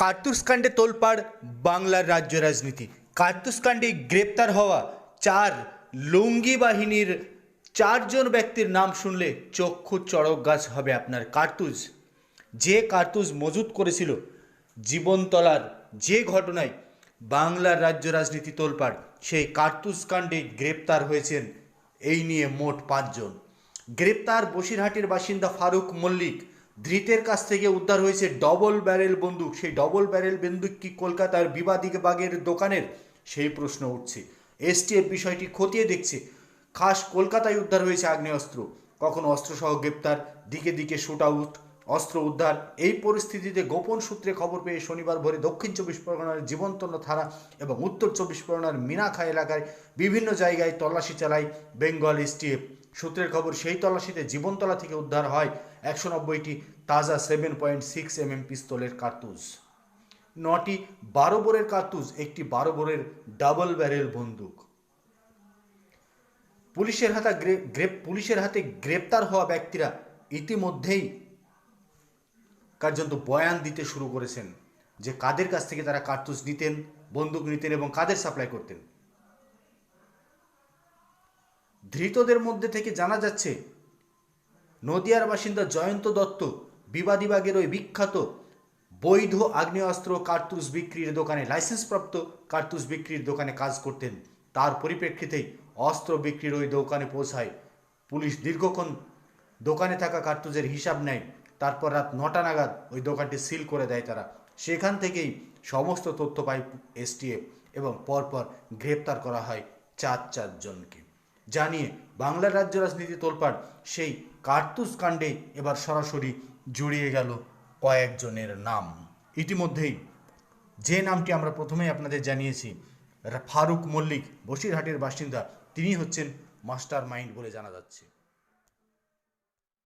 কার্তুস কাণ্ডে তোলপাড় বাংলার রাজ্য রাজনীতি। কার্তুসকাণ্ডে গ্রেপ্তার হওয়া চার লুঙ্গি বাহিনীর চারজন ব্যক্তির নাম শুনলে চক্ষু চড়ক গাছ হবে আপনার কার্তুজ। যে কার্তুজ মজুত করেছিল জীবনতলার যে ঘটনায় বাংলার রাজ্য রাজনীতি তোলপাড়, সেই কার্তুজ কাণ্ডে গ্রেপ্তার হয়েছেন এই নিয়ে মোট পাঁচজন। গ্রেপ্তার বসিরহাটের বাসিন্দা ফারুক মল্লিক ধৃতের কাছ থেকে উদ্ধার হয়েছে ডবল ব্যারেল বন্দুক। সেই ডবল ব্যারেল বন্দুক কি কলকাতার বিবাদী বাগের দোকানের? সেই প্রশ্ন উঠছে। এসটিএফ বিষয়টি খতিয়ে দেখছে। খাস কলকাতায় উদ্ধার হয়েছে আগ্নেয়াস্ত্র। কখনো অস্ত্রসহ গ্রেপ্তার, দিকে দিকে শুট আউট অস্ত্র উদ্ধার। এই পরিস্থিতিতে গোপন সূত্রে খবর পেয়ে শনিবার ভোরে দক্ষিণ চব্বিশ পরগনার জীবন্তন্ন থানা এবং উত্তর চব্বিশ পরগনার মিনাখা এলাকায় বিভিন্ন জায়গায় তল্লাশি চালায় বেঙ্গল এসটিএফ। সূত্রের খবর, সেই তল্লাশিতে জীবনতলা থেকে উদ্ধার হয় একশো নব্বইটি তাজা seven point six M M পিস্তলের কার্তুজ। নটি বারো বোরের কার্তুজ, একটি বারো বোরের ডাবল ব্যারেল বন্দুক। পুলিশের হাতে গ্রেপ, পুলিশের হাতে গ্রেপ্তার হওয়া ব্যক্তিরা ইতিমধ্যেই কার্যন্ত বয়ান দিতে শুরু করেছেন যে কাদের কাছ থেকে তারা কার্তুজ নিতেন, বন্দুক নিতেন এবং কাদের সাপ্লাই করতেন। ধৃতদের মধ্যে থেকে জানা যাচ্ছে নদিয়ার বাসিন্দা জয়ন্ত দত্ত বিবাদীবাগের ওই বিখ্যাত বৈধ আগ্নেয়াস্ত্র কার্তুজ বিক্রির দোকানে, লাইসেন্সপ্রাপ্ত কার্তুজ বিক্রির দোকানে কাজ করতেন। তার পরিপ্রেক্ষিতেই অস্ত্র বিক্রির ওই দোকানে পৌঁছায়। পুলিশ দীর্ঘক্ষণ দোকানে থাকা কার্তুজের হিসাব নেয়। তারপর রাত নটা নাগাদ ওই দোকানটি সিল করে দেয় তারা। সেখান থেকেই সমস্ত তথ্য পায় এসটিএফ এবং পরপর গ্রেপ্তার করা হয় চার চারজনকে। জানিয়ে বাংলার রাজ্য রাজনীতি তোলপাড় সেই কার্তুস কাণ্ডে এবার সরাসরি জড়িয়ে গেল কয়েকজনের নাম। ইতিমধ্যেই যে নামটি আমরা প্রথমেই আপনাদের জানিয়েছি, ফারুক মল্লিক, বসিরহাটের বাসিন্দা তিনি হচ্ছেন মাস্টার মাইন্ড বলে জানা যাচ্ছে।